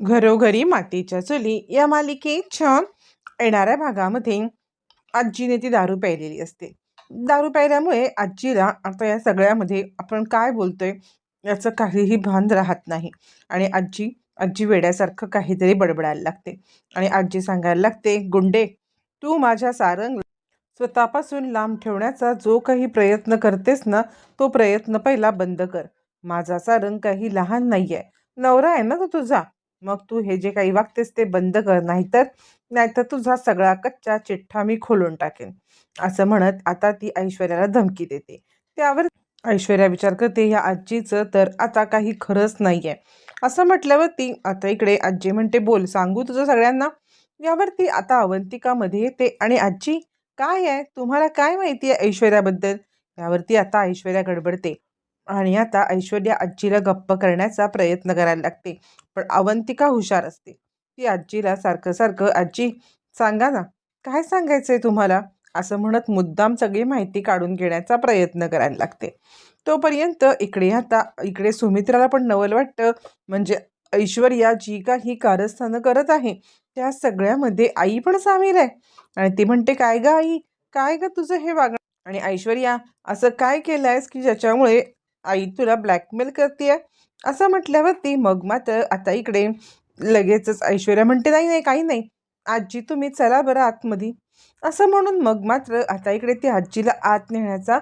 घरोघरी मातीच्या चुली या मालिकेच्या येणाऱ्या भागामध्ये आजीने ती दारू प्यायलेली असते. दारू प्यायल्यामुळे आजीला आता या सगळ्यामध्ये आपण काय बोलतोय याचं काहीही भान राहत नाही आणि आजी आजी वेड्यासारखं काहीतरी बडबडायला लागते आणि आजी सांगायला लागते गुंडे तू माझ्या सारंग स्वतःपासून लांब ठेवण्याचा जो काही प्रयत्न करतेस ना तो प्रयत्न पहिला बंद कर. माझा सारंग काही लहान नाही आहे नवरा आहे ना तो तुझा? मग तू हे जे काही वागतेस ते बंद कर नाहीतर नाहीतर तुझा सगळा कच्चा चिठ्ठा मी खोलून टाकेन. असं म्हणत आता ती ऐश्वर्याला धमकी देते. त्यावर ऐश्वर्या विचार करते या आजीचं तर आता काही खरंच नाही आहे असं म्हटल्यावर ती आता इकडे आजी म्हणते बोल सांगू तुझं सगळ्यांना? यावरती आता अवंतिकामध्ये येते आणि आजी काय आहे? तुम्हाला काय माहिती आहे ऐश्वर्याबद्दल? यावरती आता ऐश्वर्या गडबडते. आणि आता ऐश्वर्या आजीला गप्प करण्याचा प्रयत्न करायला लागते. पण अवंतिका हुशार असते. ती आजीला सारखं सारखं आजी सांगा ना काय सांगायचं आहे तुम्हाला? असं म्हणत मुद्दाम सगळी माहिती काढून घेण्याचा प्रयत्न करायला लागते. तोपर्यंत इकडे आता इकडे सुमित्राला पण नवल वाटतं. म्हणजे ऐश्वर्या जी काही कारस्थानं करत आहे त्या सगळ्यामध्ये आई पण सामील आहे. आणि ती म्हणते काय ग आई? काय ग तुझं हे वागणं? आणि ऐश्वर्या असं काय केलं आहेस की ज्याच्यामुळे आई तुला ब्लॅकमेल करते असं म्हटल्यावरती मग मात्र आता इकडे लगेचच ऐश्वर्या म्हणते नाही नाही काही नाही. आजी तुम्ही चला बरं आतमध्ये. असं म्हणून मग मात्र आता इकडे ती आजीला आत नेण्याचा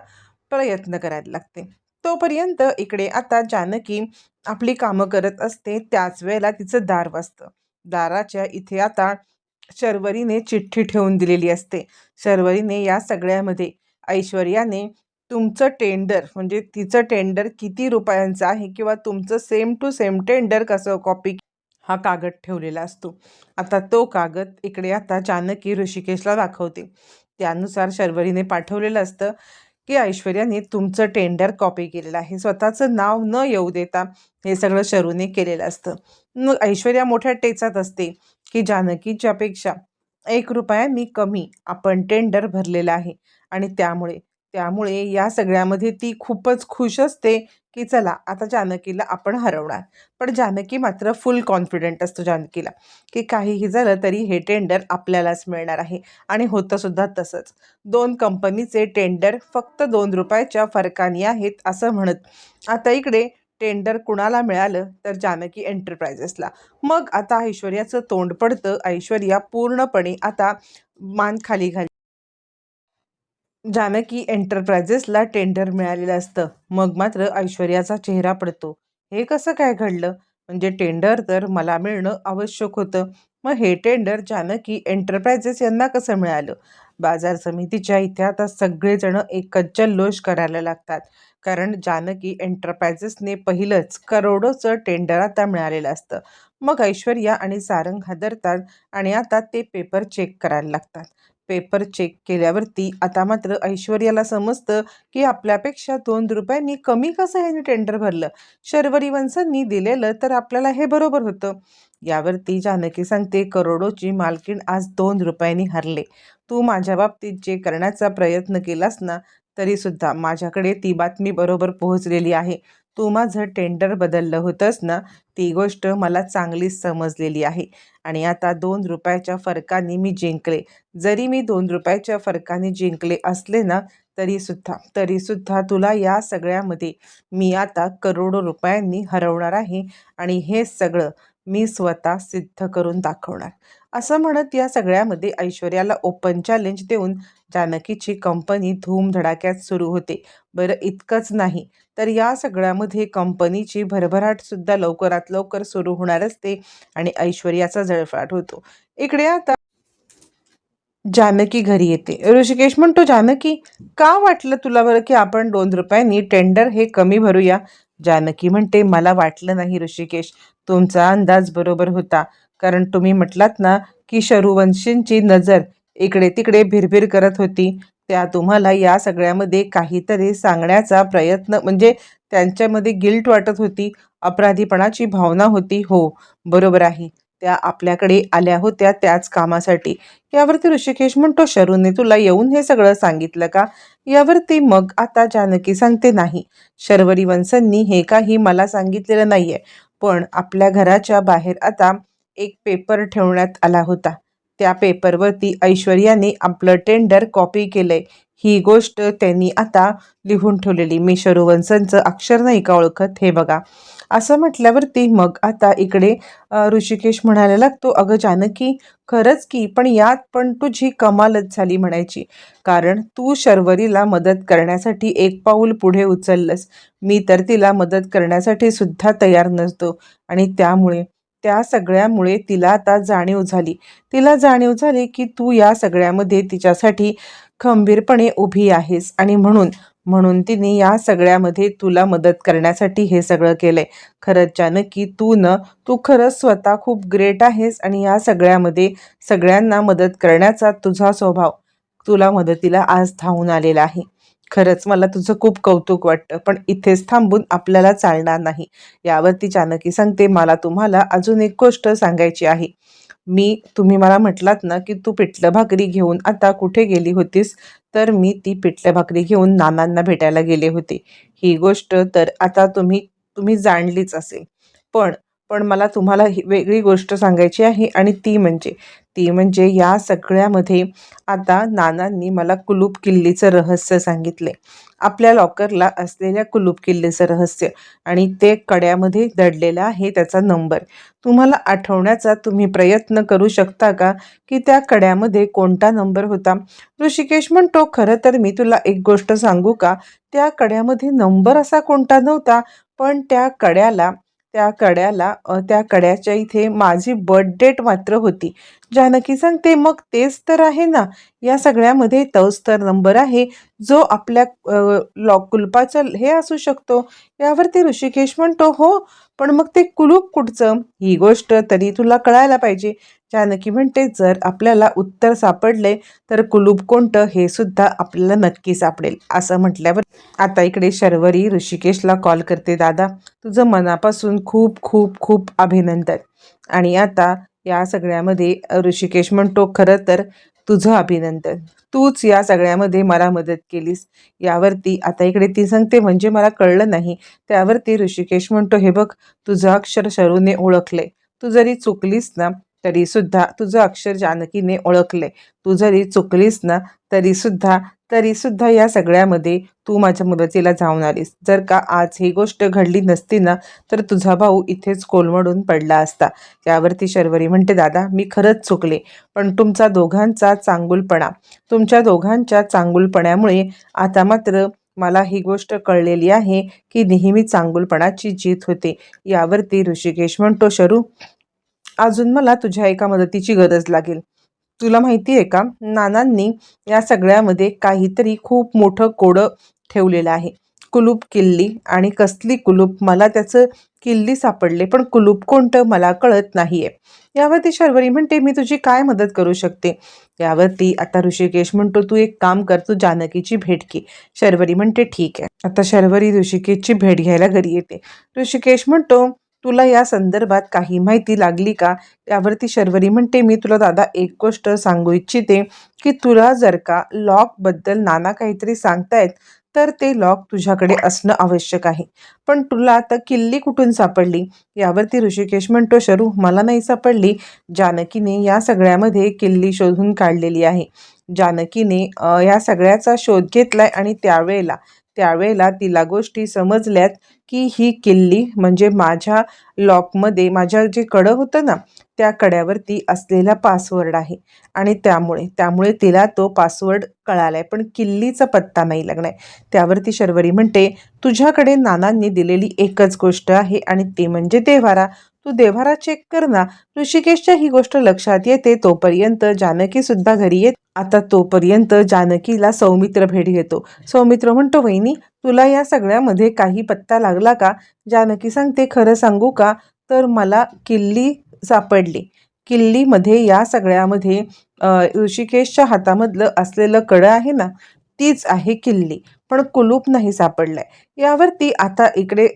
प्रयत्न करायला लागते. तोपर्यंत इकडे आता जानकी आपली कामं करत असते त्याच वेळेला तिचं दार वाजतं. दाराच्या इथे आता शर्वरीने चिठ्ठी ठेवून दिलेली असते. शर्वरीने या सगळ्यामध्ये ऐश्वर्याने तुमचं टेंडर म्हणजे तिचं टेंडर किती रुपयांचं आहे किंवा तुमचं सेम टू सेम टेंडर कसं कॉपी हा कागद ठेवलेला असतो. आता तो कागद इकडे आता जानकी ऋषिकेशला दाखवते. त्यानुसार शर्वरीने पाठवलेलं असतं की ऐश्वर्याने तुमचं टेंडर कॉपी केलेलं आहे. स्वतःचं नाव न येऊ देता हे सगळं शरूने केलेलं असतं. मग ऐश्वर्या मोठ्या टेचात असते की जानकीच्यापेक्षा एक रुपयांनी कमी आपण टेंडर भरलेलं आहे. आणि त्यामुळे त्यामुळे या सगळ्यामध्ये ती खूपच खुश असते की चला आता जानकीला आपण हरवणार. पण जानकी मात्र फुल कॉन्फिडंट असतो जानकीला की काहीही झालं तरी हे टेंडर आपल्यालाच मिळणार आहे. आणि होतंसुद्धा तसंच. दोन कंपनीचे टेंडर फक्त दोन रुपयाच्या फरकाने आहेत असं म्हणत. आता इकडे टेंडर कुणाला मिळालं तर जानकी एंटरप्राइजेसला मग आता ऐश्वर्याचं तोंड पडतं. ऐश्वर्या पूर्णपणे आता मान खाली घाली जानकी एंटरप्राइजेसला टेंडर मिळालेलं असतं. मग मात्र ऐश्वर्याचा चेहरा पडतो. हे कसं काय घडलं? म्हणजे टेंडर तर मला मिळणं आवश्यक होतं. मग हे टेंडर जानकी एंटरप्राइजेस यांना कसं मिळालं? बाजार समितीच्या इथे आता सगळेजण एकच जल्लोष करायला लागतात. कारण जानकी एंटरप्रायझेसने पहिलंच करोडोचं टेंडर आता मिळालेलं असतं. मग ऐश्वर्या आणि सारंग हादरतात आणि आता ते पेपर चेक करायला लागतात. पेपर चेक केल्यावरती आता मात्र ऐश्वर्याला समजतं की आपल्यापेक्षा दोन रुपयांनी कमी कसं ह्याने टेंडर भरलं? शर्वरी वंशांनी दिलेलं तर आपल्याला हे बरोबर होतं. यावरती जानकी सांगते करोडोची मालकीण आज दोन रुपयांनी हरले. तू माझ्या बाबतीत जे करण्याचा प्रयत्न केलास ना तरीसुद्धा माझ्याकडे ती बातमी बरोबर पोहोचलेली आहे. तू माझं टेंडर बदललं होतंस ना ती गोष्ट मला चांगलीच समजलेली आहे. आणि आता दोन रुपयाच्या फरकाने मी जिंकले. जरी मी दोन रुपयाच्या फरकाने जिंकले असले ना तरीसुद्धा तरीसुद्धा तुला या सगळ्यामध्ये मी आता करोडो रुपयांनी हरवणार आहे. आणि हे सगळं मी स्वतः सिद्ध करून दाखवणार. असं म्हणत या सगळ्यामध्ये ऐश्वर्याला ओपन चॅलेंज देऊन जानकीची कंपनी धूमधडाक्यात सुरू होते. बरं इतकंच नाही तर या सगळ्यामध्ये कंपनीची भरभराटसुद्धा लवकरात लवकर सुरू होणार असते आणि ऐश्वर्याचा जळफाट होतो. इकडे आता जानकी घरी येते. ऋषिकेश म्हणतो जानकी का वाटलं तुला बरं की आपण दोन रुपयांनी टेंडर हे कमी भरूया? जानकी म्हणते मला वाटलं नाही ऋषिकेश. तुमचा अंदाज बरोबर होता. कारण तुम्ही म्हटलात ना की शरुवंशींची नजर इकडे तिकडे भिरभिर करत होती. त्या तुम्हाला या सगळ्यामध्ये काहीतरी सांगण्याचा प्रयत्न म्हणजे त्यांच्यामध्ये गिल्ट वाटत होती अपराधीपणाची भावना होती हो. बरोबर आहे. त्या आपल्याकडे आल्या होत्या त्याच कामासाठी. यावरती ऋषिकेश म्हणतो शरूने तुला येऊन हे सगळं सांगितलं का? यावरती मग आता जानकी सांगते नाही. शर्वरी वंशांनी हे काही मला सांगितलेलं नाहीये. पण आपल्या घराच्या बाहेर आता एक पेपर ठेवण्यात आला होता. त्या पेपरवरती ऐश्वर्याने आपलं टेंडर कॉपी केलं आहे ही गोष्ट त्यांनी आता लिहून ठेवलेली. मी शरुवंशांचं अक्षर नाही का ओळखत? हे बघा. असं म्हटल्यावरती मग आता इकडे ऋषिकेश म्हणायला लागतो अगं जानकी खरंच की पण यात पण तुझी कमालच झाली म्हणायची. कारण तू शर्वरीला मदत करण्यासाठी एक पाऊल पुढे उचललंस. मी तर तिला मदत करण्यासाठी सुद्धा तयार नसतो. आणि त्यामुळे त्या सगळ्यामुळे तिला आता जाणीव झाली. तिला जाणीव झाली की तू या सगळ्यामध्ये तिच्यासाठी खंबीरपणे उभी आहेस आणि म्हणून म्हणून तिने या सगळ्यामध्ये तुला मदत करण्यासाठी हे सगळं केलंय. खरंच जानकी तू न तू खरंच स्वतः खूप ग्रेट आहेस आणि या सगळ्यामध्ये सगळ्यांना मदत करण्याचा तुझा स्वभाव तुला मदतीला आज धावून आलेला आहे. खरंच मला तुझं खूप कौतुक वाटतं पण इथेच थांबून आपल्याला चालणार नाही. यावरती जानकी सांगते मला तुम्हाला अजून एक गोष्ट सांगायची आहे. मी तुम्ही मला म्हटलात ना की तू पिठलं भाकरी घेऊन आता कुठे गेली होतीस? तर मी ती पिठलं भाकरी घेऊन नानांना भेटायला गेले होते. ही गोष्ट तर आता तुम्ही तुम्ही जाणलीच असेल. पण पण मला तुम्हाला ही वेगळी गोष्ट सांगायची आहे आणि ती म्हणजे ती म्हणजे या सगळ्यामध्ये आता नानांनी मला कुलूप किल्लीचं रहस्य सांगितले. आपल्या लॉकरला असलेल्या कुलूप किल्लीचं रहस्य आणि ते कड्यामध्ये दडलेला आहे त्याचा नंबर. तुम्हाला आठवण्याचा तुम्ही प्रयत्न करू शकता का की त्या कड्यामध्ये कोणता नंबर होता? ऋषिकेश म्हणतो खरं तर मी तुला एक गोष्ट सांगू का? त्या कड्यामध्ये नंबर असा कोणता नव्हता पण त्या कड्याला त्या कड्याला त्या कड्याच्या इथे माझी बर्थ डेट मात्र होती. जानकी सांगते मग तेच तर आहे ना? या सगळ्यामध्ये तोच तर नंबर आहे जो आपल्या लॉ लॉक कुलपाचं हे असू शकतो. यावरती ऋषिकेश म्हणतो हो पण मग ते कुलूप कुठचं? ही गोष्ट तरी तुला कळायला पाहिजे. जानकी म्हणते जर आपल्याला उत्तर सापडले तर कुलूप कोणतं हे सुद्धा आपल्याला नक्की सापडेल असं म्हटल्यावर आता इकडे शर्वरी ऋषिकेशला कॉल करते दादा. तुझं मनापासून खूप खूप खूप अभिनंदन. आणि आता या सगळ्यामध्ये ऋषिकेश म्हणतो खरं तर तुझं अभिनंदन. तूच या सगळ्यामध्ये मला मदत केलीस. यावरती आता इकडे ती सांगते म्हणजे मला कळलं नाही. त्यावरती ऋषिकेश म्हणतो हे बघ तुझं अक्षर शरूने ओळखले. तू जरी चुकलीस ना तरीसुद्धा तुझं अक्षर जानकीने ओळखले तू जरी चुकलीस ना तरीसुद्धा तरीसुद्धा या सगळ्यामध्ये तू माझ्या मदतीला जाऊन आलीस. जर का आज ही गोष्ट घडली नसती ना तर तुझा भाऊ इथेच कोलमडून पडला असता. त्यावरती शर्वरी म्हणते दादा मी खरंच चुकले. पण तुमचा दोघांचा चांगुलपणा तुमच्या दोघांच्या चांगुलपणामुळे आता मात्र मला ही गोष्ट कळलेली आहे की नेहमी चांगुलपणाची जीत होते. यावरती ऋषिकेश म्हणतो शरू अजून मला तुझ्या एका मदतीची गरज लागेल. तुला माहिती आहे का नानांनी या सगळ्यामध्ये काहीतरी खूप मोठं कोडं ठेवलेलं आहे. कुलूप किल्ली आणि कसली कुलूप? मला त्याचं किल्ली सापडले पण कुलूप कोणतं मला कळत नाही आहे यावरती शर्वरी म्हणते मी तुझी काय मदत करू शकते? यावरती आता ऋषिकेश म्हणतो तू एक काम कर तू जानकीची भेट घे. शर्वरी म्हणते ठीक आहे. आता शर्वरी ऋषिकेशची भेट घ्यायला घरी येते. ऋषिकेश म्हणतो तुला या संदर्भात काही माहिती लागली का? त्यावरती शर्वरी म्हणते मी तुला दादा एक गोष्ट सांगू इच्छिते की तुला जर का लॉकबद्दल नाना काहीतरी सांगतायत तर ते लॉक तुझ्याकडे असणं आवश्यक आहे. पण तुला आता किल्ली कुठून सापडली? यावरती ऋषिकेश म्हणतो शरू मला नाही सापडली. जानकीने या सगळ्यामध्ये किल्ली शोधून काढलेली आहे. जानकीने या सगळ्याचा शोध घेतलाय आणि त्यावेळेला त्यावेळेला तिला गोष्टी समजल्यात की ही किल्ली म्हणजे माझ्या लॉकमध्ये माझ्या जे कडं होतं ना त्या कड्यावरती असलेला पासवर्ड आहे. आणि त्यामुळे त्यामुळे तिला तो पासवर्ड कळाला आहे पण किल्लीचा पत्ता नाही लागलाय. त्यावरती शर्वरी म्हणते तुझ्याकडे नानांनी दिलेली एकच गोष्ट आहे आणि ते म्हणजे देव्हारा. तू देव्हारा चेक कर ना. ऋषिकेशच्या ही गोष्ट लक्षात येते तोपर्यंत जानकी सुद्धा घरी येत आता तोपर्यंत जानकीला सौमित्र भेट घेतो. सौमित्र म्हणतो वहिनी तुला या सगळ्यामध्ये काही पत्ता लागला का? जानकी सांगते खरं सांगू का? तर मला किल्ली सापडली. किल्लीमध्ये या सगळ्यामध्ये ऋषिकेशच्या हातामधलं असलेलं कडं आहे ना? तीच आहे किल्ली. पण कुलूप नाही सापडलंय. यावरती आता इकडे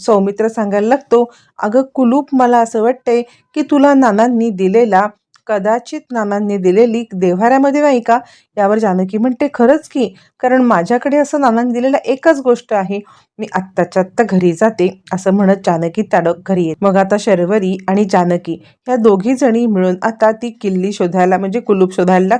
सौमित्र सांगायला लागतो अगं कुलूप मला असं वाटतंय की तुला नानांनी दिलेला कदाचित नानांनी दिलेली देव्हाऱ्यामध्ये नाही का? यावर जानकी म्हणते खरंच की. कारण माझ्याकडे असं नानांनी दिलेला एकच गोष्ट आहे. मी आत्ताच्या आत्ता घरी जाते असं म्हणत जानकी ताडक घरी येत. मग आता शर्वरी आणि जानकी ह्या दोघी जणी मिळून आता ती किल्ली शोधायला म्हणजे कुलूप शोधायला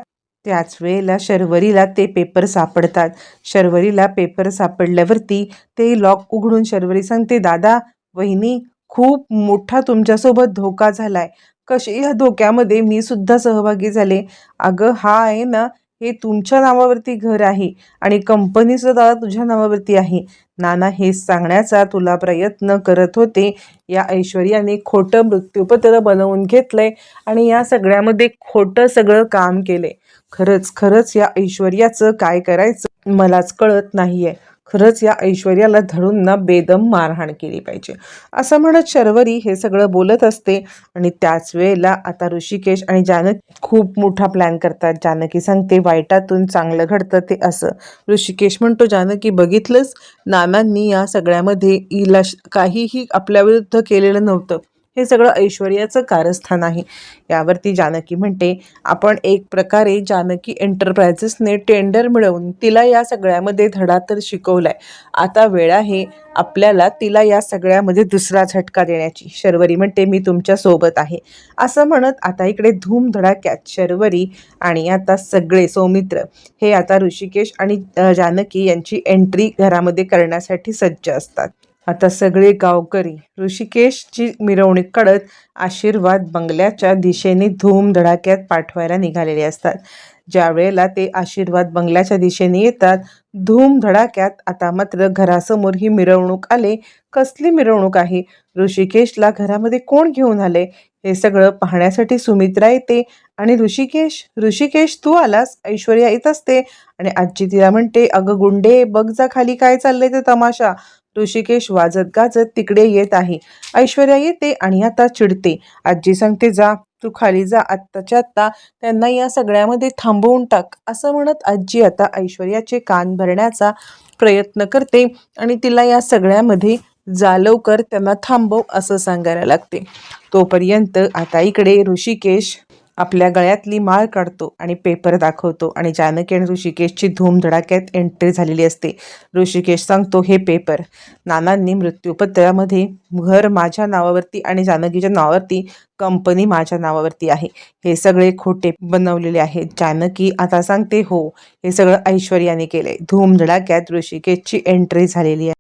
त्याच वेळेला शर्वरीला ते पेपर सापडतात. शर्वरीला पेपर सापडल्यावरती ते लॉक उघडून शर्वरी सांगते दादा वहिनी खूप मोठा तुमच्यासोबत धोका झाला आहे कसे ह्या धोक्यामध्ये मी सुद्धा सहभागी झाले. अगं हा आहे ना हे तुमच्या नावावरती घर आहे आणि कंपनीचं दादा तुझ्या नावावरती आहे. नाना हे सांगण्याचा तुला प्रयत्न करत होते. या ऐश्वर्याने खोटं मृत्यूपत्र बनवून घेतलंय आणि या सगळ्यामध्ये खोटं सगळं काम केलंय. खरंच खरंच या ऐश्वर्याचं काय करायचं मलाच कळत नाहीये. खरंच या ऐश्वर्याला धरून ना बेदम मारहाण केली पाहिजे. असं म्हणत शर्वरी हे सगळं बोलत असते आणि त्याच वेळेला आता ऋषिकेश आणि जानक खूप मोठा प्लॅन करतात. जानकी सांगते वाईटातून चांगलं घडतं ते असं. ऋषिकेश म्हणतो जानकी बघितलंच नानांनी या सगळ्यामध्ये इला काहीही आपल्या विरुद्ध केलेलं नव्हतं. हे सगळं ऐश्वर्याचं कारस्थान आहे. यावरती जानकी म्हणते आपण एक प्रकारे जानकी एंटरप्रायझेसने टेंडर मिळवून तिला या सगळ्यामध्ये धडा तर शिकवलाय. आता वेळ आहे आपल्याला तिला या सगळ्यामध्ये दुसरा झटका देण्याची. शर्वरी म्हणते मी तुमच्यासोबत आहे. असं म्हणत आता इकडे धूम धडाक्यात शर्वरी आणि आता सगळे सौमित्र. हे आता ऋषिकेश आणि जानकी यांची एंट्री घरामध्ये करण्यासाठी सज्ज असतात. आता सगळे गावकरी ऋषिकेशची मिरवणूक काढत आशीर्वाद बंगल्याच्या दिशेने धूम धडाक्यात पाठवायला निघालेले असतात. ज्या वेळेला ते आशीर्वाद बंगल्याच्या दिशेने येतात धूम धडाक्यात आता मात्र घरासमोर ही मिरवणूक आले. कसली मिरवणूक आहे? ऋषिकेशला घरामध्ये कोण घेऊन आले? हे सगळं पाहण्यासाठी सुमित्रा येते आणि ऋषिकेश ऋषिकेश तू आलास? ऐश्वर्या येत असते. आणि आजी तिला म्हणते अगं गुंडे बघ जा खाली काय चाललंय ते तमाशा. ऋषिकेश वाजत गाजत तिकडे येत आहे. ऐश्वर्या येते आणि आता चिडते. आजी सांगते जा तू खाली जा आत्ताच्या आत्ता. त्यांना या सगळ्यामध्ये थांबवून टाक. असं म्हणत आजी आता ऐश्वर्याचे कान भरण्याचा प्रयत्न करते आणि तिला या सगळ्यामध्ये जा लवकर त्यांना थांबव असं सांगायला लागते. तोपर्यंत आता इकडे ऋषिकेश आपल्या गळ्यातली माळ काढतो आणि पेपर दाखवतो. आणि जानकी आणि ऋषिकेशची धूम धडाक्यात एंट्री झालेली असते. ऋषिकेश सांगतो हे पेपर नानांनी मृत्यूपत्रामध्ये घर माझ्या नावावरती आणि जानकीच्या नावावरती कंपनी माझ्या नावावरती आहे. हे सगळे खोटे बनवलेले आहेत. जानकी आता सांगते हो हे सगळं ऐश्वर्याने केले धूम धडाक्यात ऋषिकेशची एंट्री झालेली आहे.